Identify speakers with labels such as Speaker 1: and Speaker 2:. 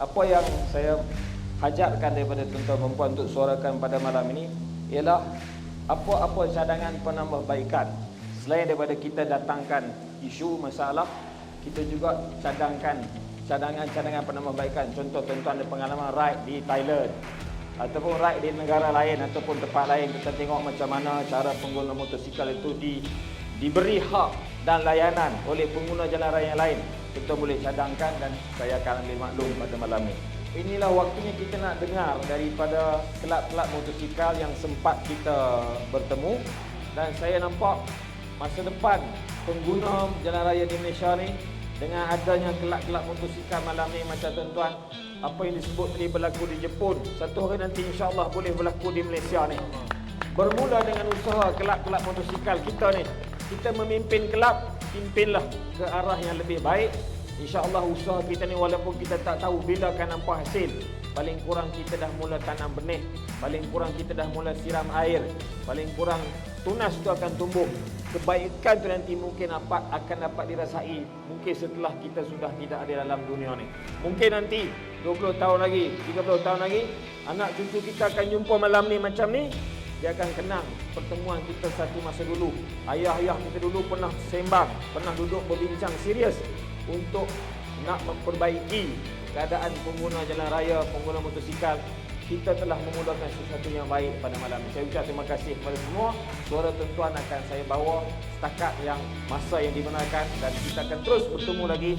Speaker 1: apa yang saya hajatkan daripada tuan-tuan perempuan untuk suarakan pada malam ini ialah apa-apa cadangan penambahbaikan. Selain daripada kita datangkan isu masalah kita juga cadangkan cadangan-cadangan penambahbaikan. Contoh tuan-tuan ada pengalaman ride di Thailand ataupun ride di negara lain ataupun tempat lain. Kita tengok macam mana cara pengguna motosikal itu di diberi hak dan layanan oleh pengguna jalan raya yang lain kita boleh cadangkan dan saya akan ambil maklum pada malam ini inilah waktunya kita nak dengar daripada kelab-kelab motosikal yang sempat kita bertemu. Dan saya nampak masa depan pengguna jalan raya di Malaysia ni dengan adanya kelab-kelab motosikal malam ni macam tuan-tuan apa yang disebut tadi berlaku di Jepun satu hari nanti insya-Allah boleh berlaku di Malaysia ni. Bermula dengan usaha kelab-kelab motosikal kita ni. Kita memimpin kelab pimpinlah ke arah yang lebih baik. InsyaAllah usaha kita ni walaupun kita tak tahu bila akan nampak hasil Paling kurang kita dah mula tanam benih Paling kurang kita dah mula siram air Paling kurang tunas itu akan tumbuh. Kebaikan tu nanti mungkin dapat, akan dapat dirasai Mungkin setelah kita sudah tidak ada dalam dunia ni. Mungkin nanti 20 tahun lagi, 30 tahun lagi Anak cucu kita akan jumpa malam ni macam ni dia akan kenang pertemuan kita satu masa dulu. Ayah-ayah kita dulu pernah sembang, pernah duduk berbincang serius untuk nak memperbaiki keadaan pengguna jalan raya, pengguna motosikal. Kita telah memudahkan sesuatu yang baik pada malam ini. Saya ucap terima kasih kepada semua. Suara tuan-tuan akan saya bawa setakat yang masa yang dibenarkan dan kita akan terus bertemu lagi